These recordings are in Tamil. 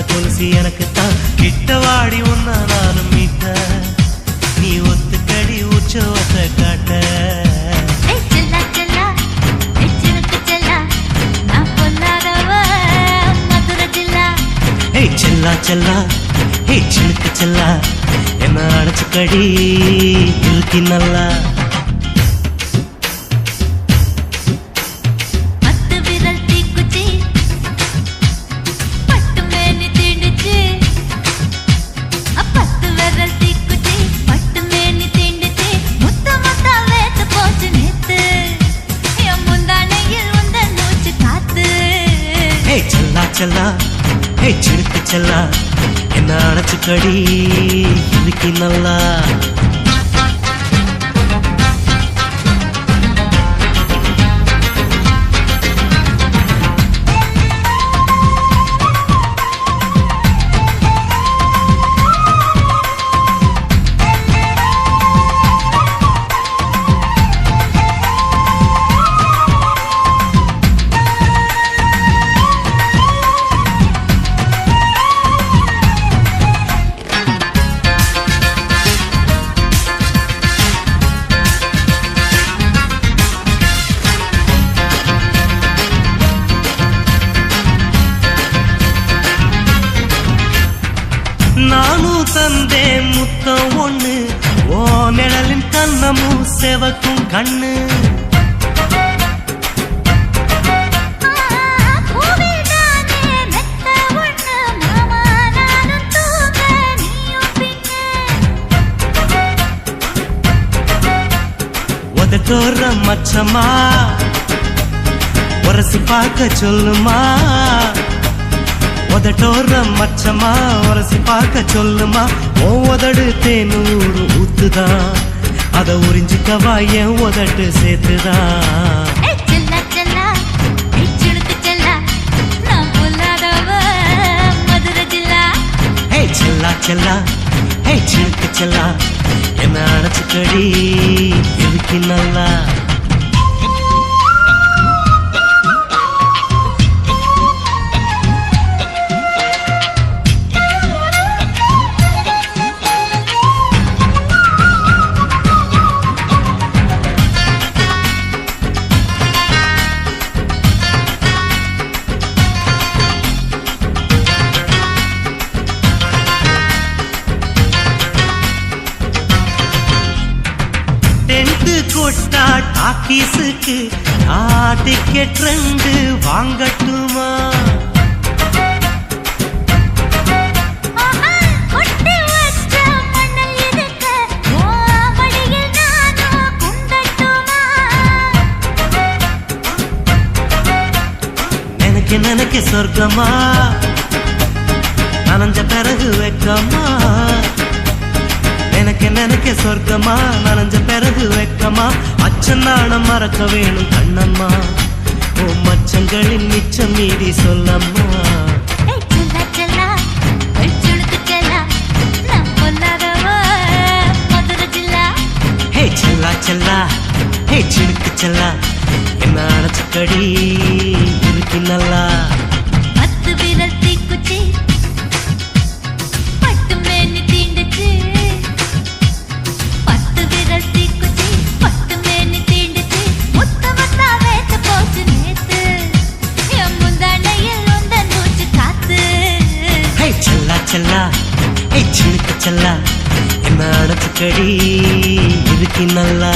சின்ன கொலுசு எனக்கு தான் கிட்ட வாடி உன்னா நானும் மீட்ட. நீ ஒத்துக்கடி உற்சவத்தை காட்ட. செல்லா செல்லா. ஏய் சினுக்கு செல்லா. நான் பொல்லாதவ மதுரை ஜில்லா ஏய் கடி அடைச்சுக்கடி நல்லா செவக்கும் கண்ணு. தோற மச்சமா உரசி பார்க்க சொல்லுமா. உதட்டோற மச்சமா உரசி பார்க்க சொல்லுமா. ஓ உதடு தேனூறு ஊத்துதான். அதை உறிஞ்சிக்கவா என் உதட்டு சேர்த்துதான் செல்லா செல்லா ஹே செல்லா செல்லா ஹே என்ன அணைச்சுக்கடி எதுக்கு நல்லா? சொர்க்கமா நனைஞ்ச பிறகு வெக்கமா? எனக்கு நினைக்க சொர்க்கமா? நனைஞ்ச பிறகு வெக்கமா? அச்சன் நாணம் மறக்க வேணும் கண்ணம்மா. ஓ மச்சங்களின் மிச்சம் மீறி சொல்லம்மா. செல்லா செல்லா. ஹே செல்லா செல்லா. என்ன அணைச்சுக்கடி இருக்கு நல்லா. செல்லா என்ன அணைச்சுக்கடி இருக்கு நல்லா.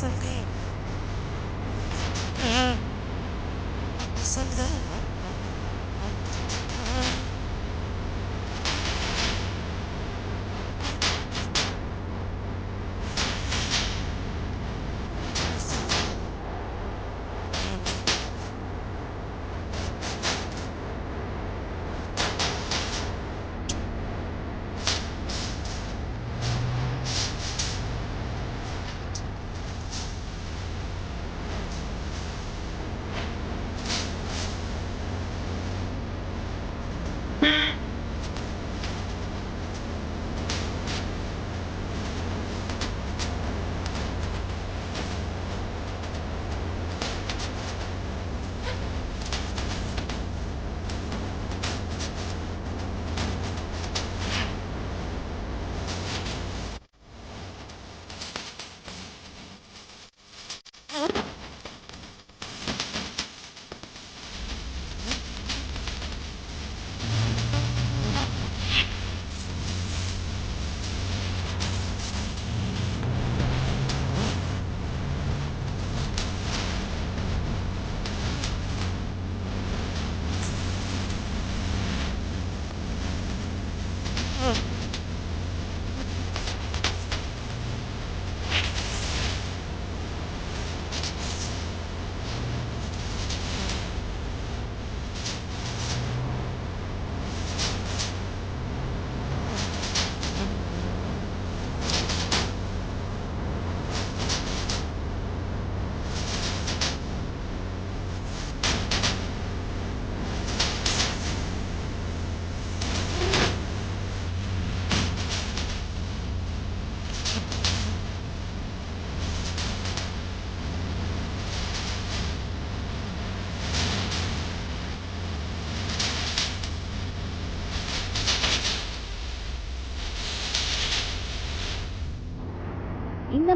person meh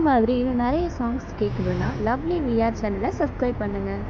மாதிரி இன்னும் நிறைய சாங்ஸ் கேட்கணுன்னா லவ்லி விஆர் சேனலை சப்ஸ்க்ரைப் பண்ணுங்கள்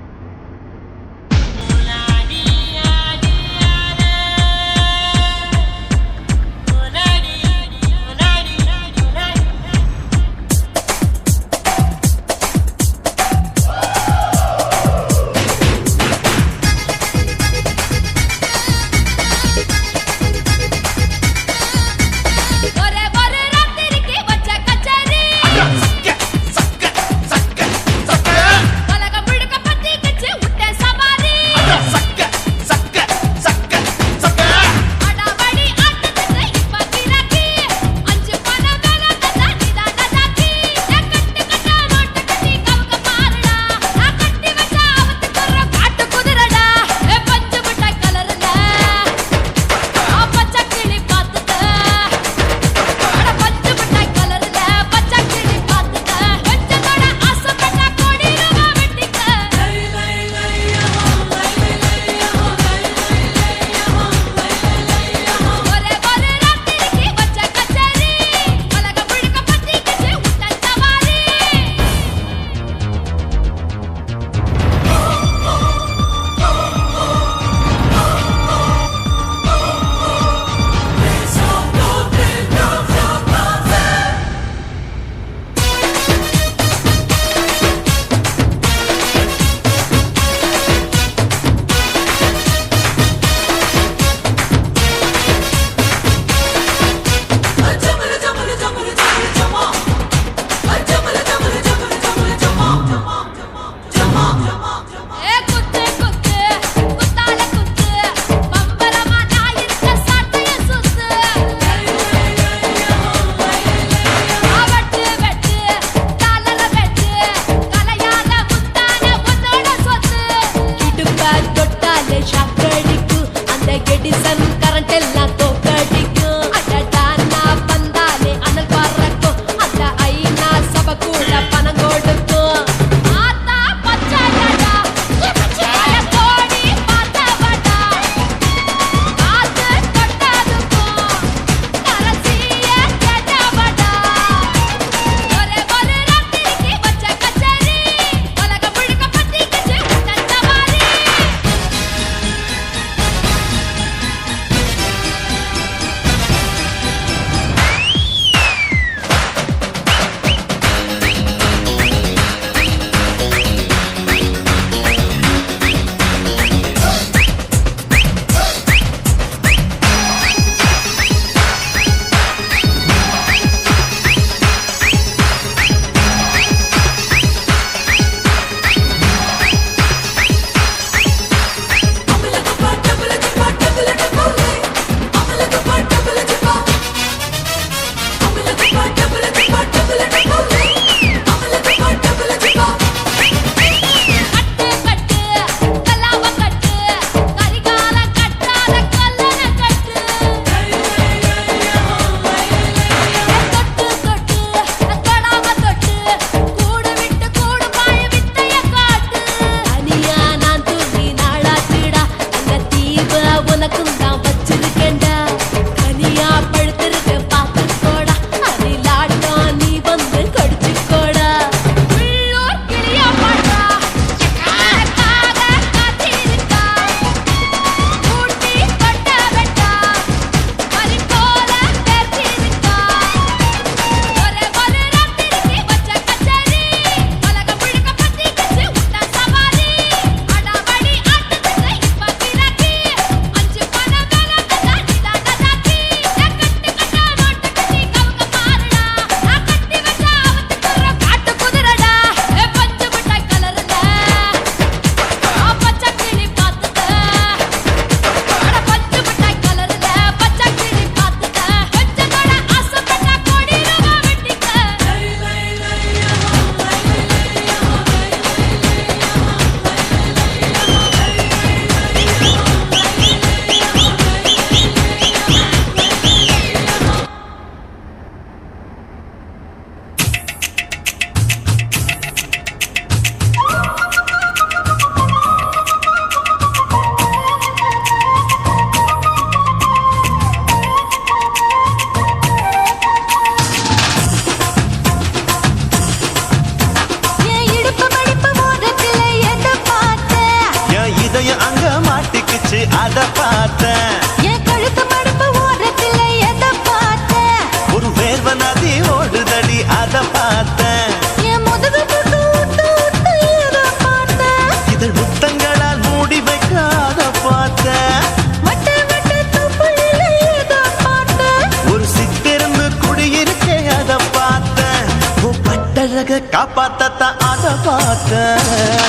காப்பாத்தத்தான் அதை பார்த்த.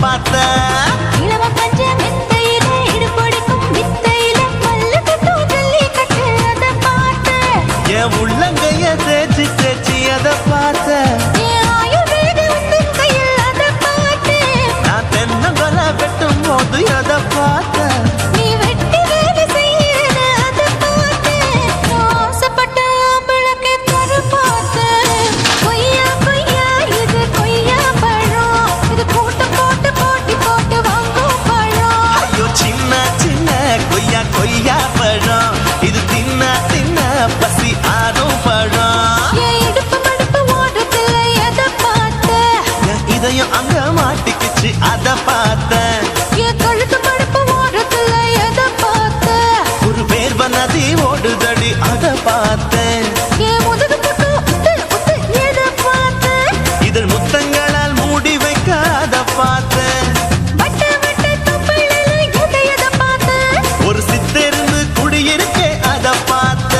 பார்த்த. என் உள்ள அத பார்த்த. கழுத்து படுப்பு ஓரத்துல எத பார்த்த? ஒரு பேர் பண்ணதி ஓடுதடி அத பார்த்த. இதழ் முத்தங்களால் மூடி வைக்க அத பார்த்த? ஒரு சித்தெருந்து குடியிருக்க அத பார்த்த.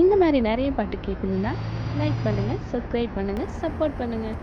இந்த மாதிரி நிறைய பாட்டு கேட்கணுன்னா லைக் பண்ணுங்கள் சப்ஸ்கிரைப் பண்ணுங்கள் சப்போர்ட் பண்ணுங்கள்